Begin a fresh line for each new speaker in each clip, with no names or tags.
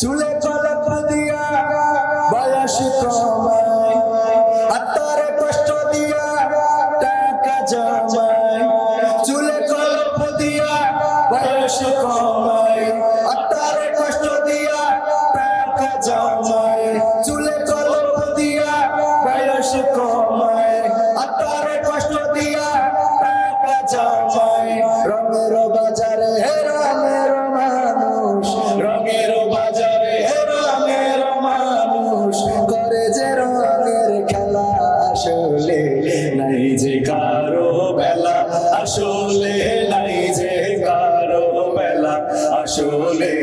চুলে কলপ দিয়া বয়স কমায়, আত্মারে কষ্ট দিয়া টাকা জমায়। চুলে কলপ দিয়া বয়স কমায়, আত্মারে কষ্ট দিয়া টাকা জমায়। চুলে কলপ দিয়া বয়স কমায়, আত্মারে কষ্ট দিয়া টাকা জমায়। রঙের নাই যে কারও বেলা আসলে নাই যে কারও বেলা আসলে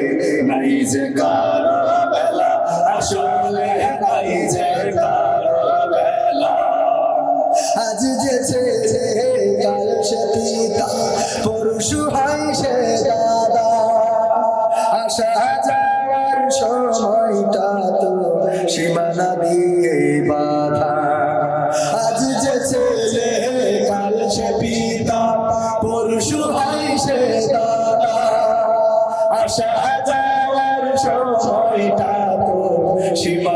নাই যে কারও to you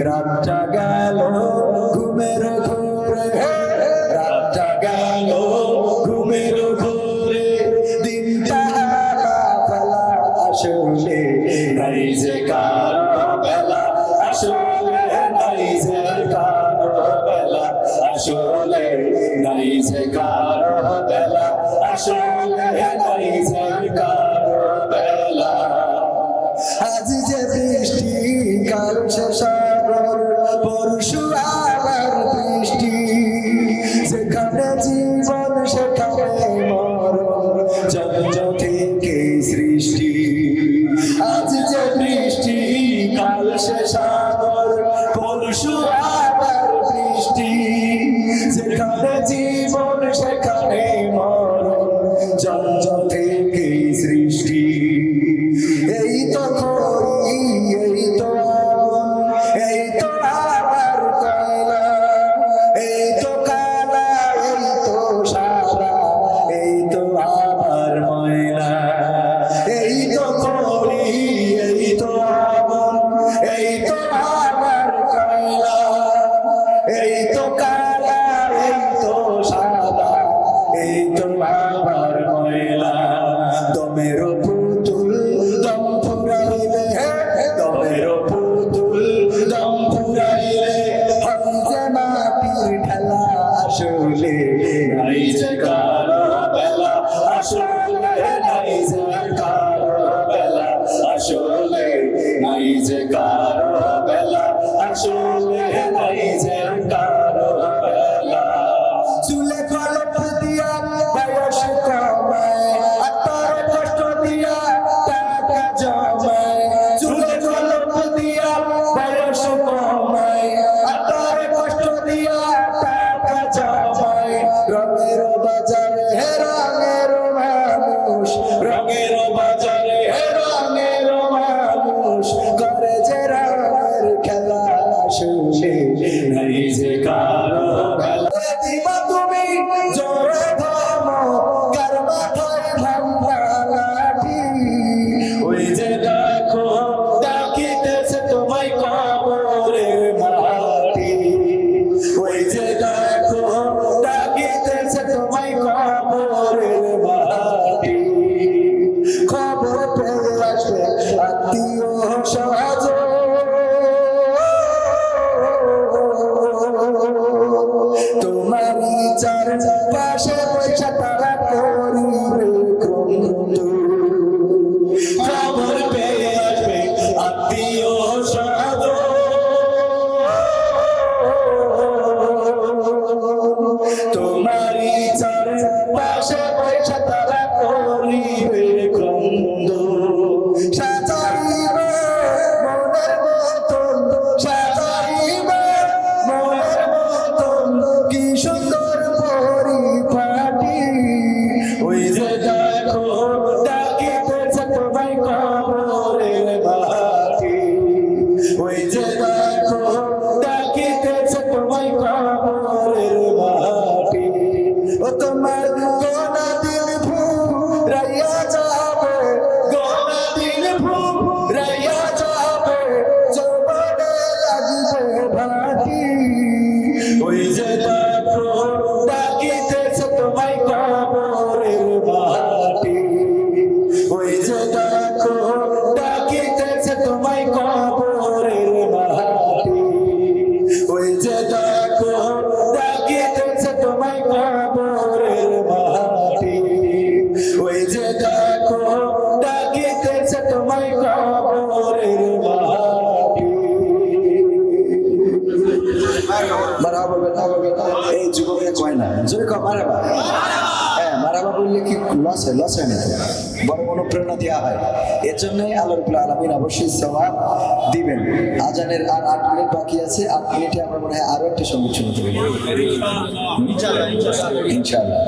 রাতটা গেল, ঘুমের ঘোরে। রাতটা গেল, ঘুমের ঘোরে। দিনটা বেলা আসলে নাই যে কার বেলা। আসলে নাই যে কার বেলা। আসলে নাই যে কার declarar. hare অনুপ্রেরণা দেওয়া হয়। এর জন্যই আল্লাহ রবুল্লা আলমিন অবশ্যই সবাব দিবেন। আজানের আর আট মিনিট বাকি আছে। আট মিনিটে আমরা মনে হয় আরও একটি সংগীত শুনতে পারি ইনশাআল্লাহ।